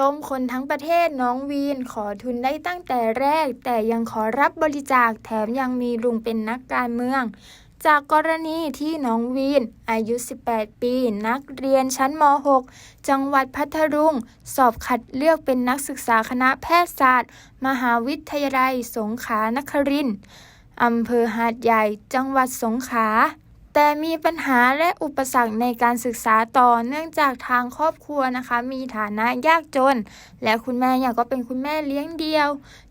ต้มคนทั้งประเทศน้องวีนขอทุนได้ตั้งแต่แรก แต่ยังขอรับบริจาคแถมยังมีลุงเป็นนักการเมือง จากกรณีที่น้องวีน อายุ 18 ปี นักเรียนชั้นม .6 จังหวัดพัทลุง สอบคัดเลือกเป็นนักศึกษาคณะแพทยศาสตร์ มหาวิทยาลัยสงขลานครินทร์อำเภอหาดใหญ่ จังหวัดสงขลา แต่มีปัญหาและอุปสรรคในการศึกษาต่อเนื่องจากทางครอบครัวนะคะ มีฐานะยากจน และคุณแม่เนี่ยก็เป็นคุณแม่เลี้ยงเดียว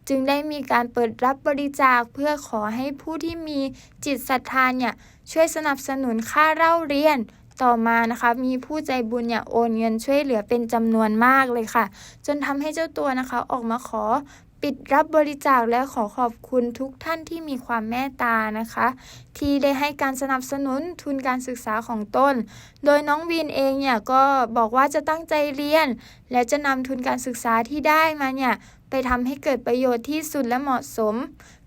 จึงได้มีการเปิดรับบริจาคเพื่อขอให้ผู้ที่มีจิตศรัทธาเนี่ยช่วยสนับสนุนค่าเล่าเรียนต่อมานะคะมีผู้ใจบุญเนี่ยโอนเงินช่วยเหลือเป็นจำนวนมากเลยค่ะ จนทำให้เจ้าตัวนะคะออกมาขอ ปิดรับบริจาคและขอขอบคุณทุกท่านที่มีความเมตตานะคะ ที่ได้ให้การสนับสนุนทุนการศึกษาของตนโดยน้องวีนเองเนี่ยก็บอกว่าจะตั้งใจเรียน และจะนำทุนการศึกษาที่ได้มาเนี่ยไปทำให้เกิดประโยชน์ที่สุดและเหมาะสม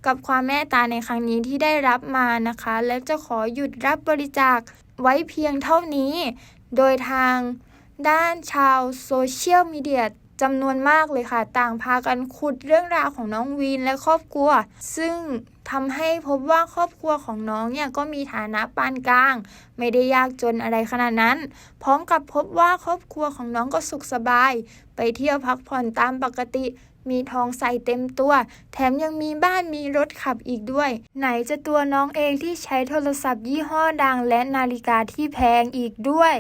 กับความเมตตาในครั้งนี้ที่ได้รับมานะคะ และจะขอหยุดรับบริจาคไว้เพียงเท่านี้ โดยทางด้านชาวโซเชียลมีเดีย จำนวนมากเลยค่ะ ต่างพากันขุดเรื่องราวของน้องวีนและครอบครัว ซึ่งทำให้พบว่าครอบครัวของน้องเนี่ยก็มีฐานะปานกลาง ไม่ได้ยากจนอะไรขนาดนั้น พร้อมกับพบว่าครอบครัวของน้องก็สุขสบาย ไปเที่ยวพักผ่อนตามปกติมีทองใส่เต็มตัว แถมยังมีบ้านมีรถขับอีกด้วย ไหนจะตัวน้องเองที่ใช้โทรศัพท์ยี่ห้อดังและนาฬิกาที่แพงอีกด้วย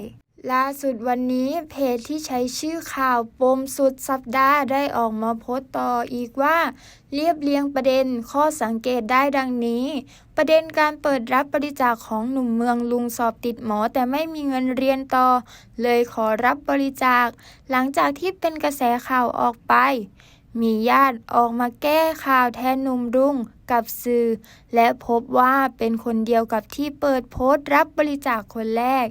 ล่าสุดวันนี้เพจที่ใช้ชื่อข่าวปมสุดสัปดาห์ได้ออกมาโพสต์ต่ออีกว่า เรียบเรียงประเด็นข้อสังเกตได้ดังนี้ ประเด็นการเปิดรับบริจาคของหนุ่มเมืองลุงสอบติดหมอแต่ไม่มีเงินเรียนต่อ เลยขอรับบริจาค หลังจากที่เป็นกระแสข่าวออกไป มีญาติออกมาแก้ข่าวแทนหนุ่มรุ่ง กับสื่อ และพบว่าเป็นคนเดียวกับที่เปิดโพสต์รับบริจาคคนแรก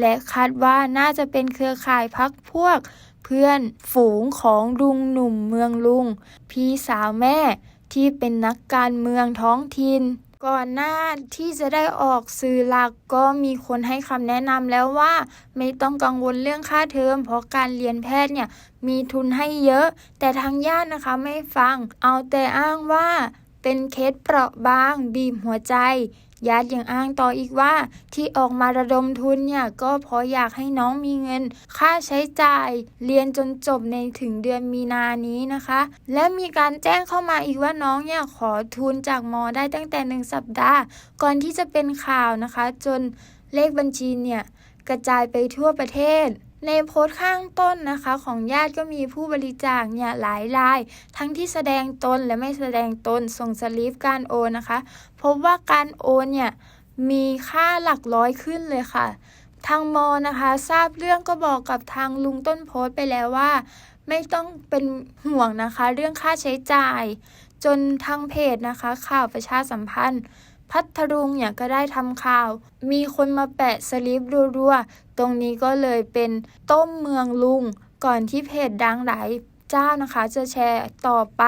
และคาดว่าน่าจะเป็นเครือข่ายพักพวก เพื่อนฝูงของลุงหนุ่มเมืองลุง พี่สาวแม่ที่เป็นนักการเมืองท้องถิ่นก่อนหน้าที่จะได้ออกสื่อหลักก็มีคนให้คำแนะนำแล้วว่า ไม่ต้องกังวลเรื่องค่าเทอม เพราะการเรียนแพทย์เนี่ยมีทุนให้เยอะ แต่ทางญาตินะคะไม่ฟัง เอาแต่อ้างว่า เป็นเคสเปราะบาง บีบหัวใจญาติยังอ้างต่ออีกว่า ที่ออกมาระดมทุนเนี่ย ก็เพราะอยากให้น้องมีเงิน ค่าใช้จ่าย เรียนจนจบในถึงเดือนมีนานี้นะคะ และมีการแจ้งเข้ามาอีกว่าน้องเนี่ย ขอทุนจากมอได้ตั้งแต่หนึ่งสัปดาห์ ก่อนที่จะเป็นข่าวนะคะ จนเลขบัญชีเนี่ย กระจายไปทั่วประเทศ ในโพสต์ข้างต้นนะคะ ของญาติก็มีผู้บริจาคเนี่ยหลายราย ทั้งที่แสดงตนและไม่แสดงตนส่งสลิปการโอนนะคะ พบว่าการโอนเนี่ยมีค่าหลักร้อยขึ้นเลยค่ะ ทางมอนะคะทราบเรื่องก็บอกกับทางลุงต้นโพสต์ไปแล้วว่า ไม่ต้องเป็นห่วงนะคะ เรื่องค่าใช้จ่าย จนทางเพจนะคะ ข่าวประชาสัมพันธ์ พัทลุงเนี่ยก็ได้ทำข่าว มีคนมาแปะสลิปรัวๆ ตรงนี้ก็เลยเป็นต้มเมืองลุง ก่อนที่เพจดังหลาย เจ้านะคะ จะแชร์ต่อไป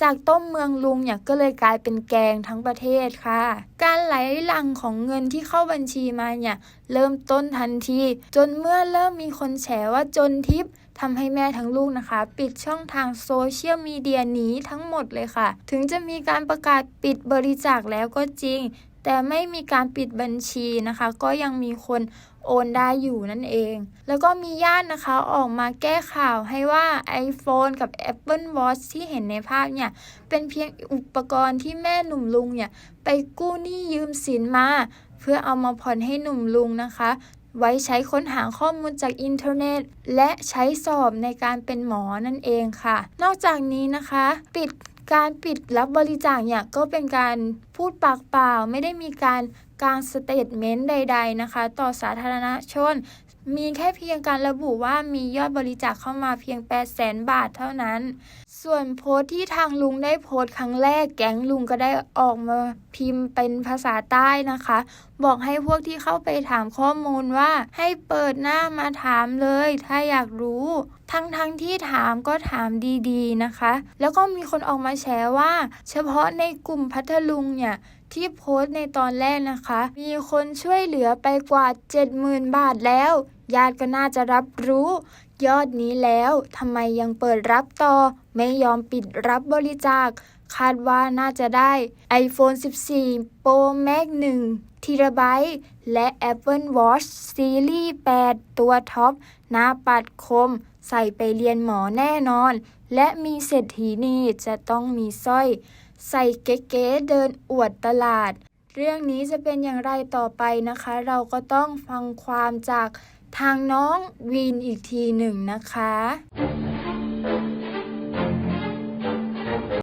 จากต้มเมืองลุงเนี่ยก็เลยกลายเป็นแกงทั้งประเทศค่ะ การไหลหลั่งของเงินที่เข้าบัญชีมาเนี่ยเริ่มต้นทันที จนเมื่อเริ่มมีคนแฉว่าจนทิปทำให้แม่ทั้งลูกนะคะ ปิดช่องทางโซเชียลมีเดียนี้ทั้งหมดเลยค่ะ ถึงจะมีการประกาศปิดบริจาคแล้วก็จริง แต่ไม่มีการปิดบัญชีนะคะ ก็ยังมีคนโอนได้อยู่นั่นเอง แล้วก็มีญาตินะคะออกมาแก้ข่าวให้ว่า iPhone กับ Apple Watch ที่เห็นในภาพเนี่ย เป็นเพียงอุปกรณ์ที่แม่หนุ่มลุงเนี่ย ไปกู้หนี้ยืมสินมา เพื่อเอามาผ่อนให้หนุ่มลุงนะคะ ไว้ใช้ค้นหาข้อมูลจากอินเทอร์เน็ต และใช้สอบในการเป็นหมอนั่นเองค่ะ นอกจากนี้นะคะ ปิด การปิดรับบริจาคเนี่ยก็เป็นการพูดปากเปล่า ไม่ได้มีการกางสเตทเมนต์ใด ๆนะคะ ต่อสาธารณชน มีแค่เพียงการระบุว่ามียอดบริจาคเข้ามาเพียง 8 0 0แสนบาทเท่านั้น ส่วนโพสต์ที่ทางลุงได้โพสต์ครั้งแรกแก๊งลุงก็ได้ออกมาพิมพ์เป็นภาษาใต้นะคะ บอกให้พวกที่เข้าไปถามข้อมูลว่า ให้เปิดหน้ามาถามเลย ถ้าอยากรู้ ทั้งทั้งที่ถามก็ถามดีๆนะคะ แล้วก็มีคนออกมาแชร์ว่า เฉพาะในกลุ่มพัทลุงเนี่ยที่โพสต์ในตอนแรกนะคะ มีคนช่วยเหลือไปกว่า 70,000 บาทแล้ว ญาติก็น่าจะรับรู้ ยอดนี้แล้วทำไมยังเปิดรับต่อ ไม่ยอมปิดรับบริจาค คาดว่าน่าจะได้ iPhone 14 Pro Max 1ทีระไบต์และ Apple Watch Series 8 ตัวท็อป หน้าปัดคม ใส่ไปเรียนหมอแน่นอน และมีเศรษฐีนี่จะต้องมีสร้อย ใส่เก๋ๆเดินอวดตลาด เรื่องนี้จะเป็นอย่างไรต่อไปนะคะ เราก็ต้องฟังความจาก ทางน้องวีนอีกทีหนึ่งนะคะ